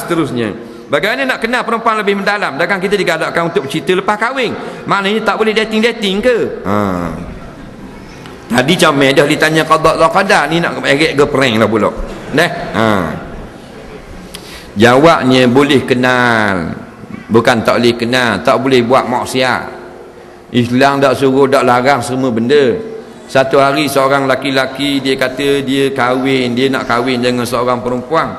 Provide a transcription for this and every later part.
seterusnya. Bagaimana nak kenal perempuan lebih mendalam? Dalam kita digalakkan untuk bercerita lepas kahwin. Maknanya tak boleh dating-dating ke? Ha. tadi comel dah ditanya qadak lah qadar ni nak eret ke prank lah pula. Nah, ha. jawabnya boleh kenal. Bukan tak boleh kenal. Tak boleh buat maksiat. Islam tak suruh tak larang semua benda. Satu hari seorang laki-laki dia kata dia kahwin. Dia nak kahwin dengan seorang perempuan.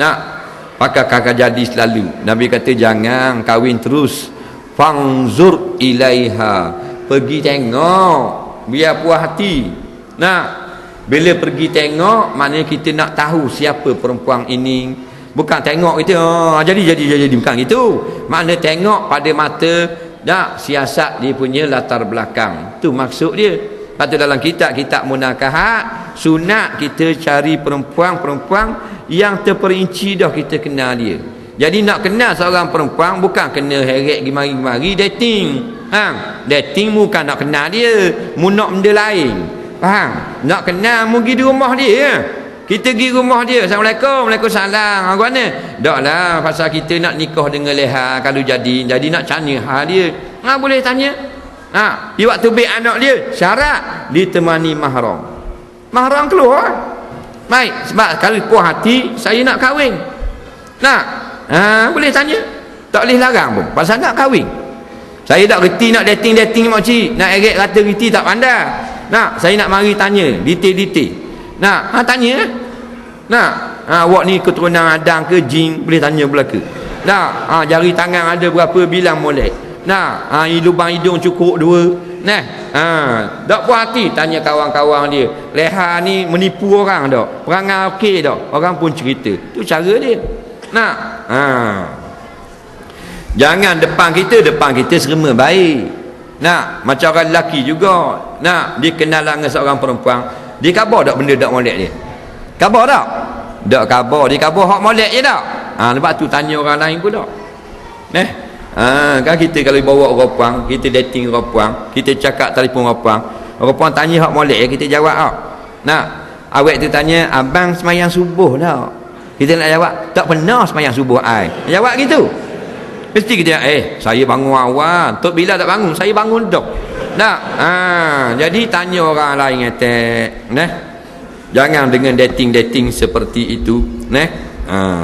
Nak pakai kakak jadi selalu? Nabi kata jangan kahwin terus. Fangzur ilaiha. Pergi tengok biar puas hati. Nak? Bila pergi tengok maknanya kita nak tahu siapa perempuan ini. Bukan tengok kita oh, jadi jadi jadi. Bukan itu makna tengok pada mata tak siasat dia punya latar belakang. Tu maksud dia. Lepas dalam kitab-kitab munakahat sunat kita cari perempuan-perempuan yang terperinci dah kita kenal dia. Jadi nak kenal seorang perempuan bukan kena heret gimari-gimari dating. Ha? dating bukan nak kenal dia mu nak benda lain. Faham? Nak kenal mu pergi di rumah dia kita pergi rumah dia Assalamualaikum Waalaikumsalam. Apa mana? Tak lah Pasal kita nak nikah dengan leha Kalau jadi Jadi nak tanya hal dia. Ha boleh tanya? Ha Di waktu baik anak dia Syarat Ditemani mahram Mahram keluar. Baik Sebab kalau puas hati Saya nak kahwin. Nak? Ha boleh tanya? Tak boleh larang pun. Pasal nak kahwin. Saya tak reti nak dating-dating makcik Nak eret kata reti tak pandai. Nak? Saya nak mari tanya Detail-detail. Nak, ha tanya. Nak, ha awak ni keturunan Adam ke jin? Boleh tanya belaka. Nak, ha jari tangan ada berapa bilang molek. Nak, ha lubang hidung cukup dua. Nah, ha dak puas hati tanya kawan-kawan dia. Leha ni menipu orang dak. Perangai okey dak. Orang pun cerita. Tu cara dia. Nak, ha Jangan depan kita, depan kita serema baik. Nak, macam orang lelaki juga. Nak, dia kenal dengan seorang perempuan dia khabar tak benda tak molek dia khabar tak tak khabar dia khabar hak molek je tak ha, lepas tu tanya orang lain pula eh ha, kan kita kalau bawa orang puang kita dating orang puang kita cakap telefon orang puang orang puang tanya hak molek je kita jawab tak nak awet tu tanya abang semayang subuh tak kita nak jawab tak pernah semayang subuh ai. Jawab gitu. Mesti kita eh saya bangun awal. Tok bila tak bangun saya bangun dok. Tak ha, jadi tanya orang lain ngetek nah jangan dengan dating-dating seperti itu. Nah ha.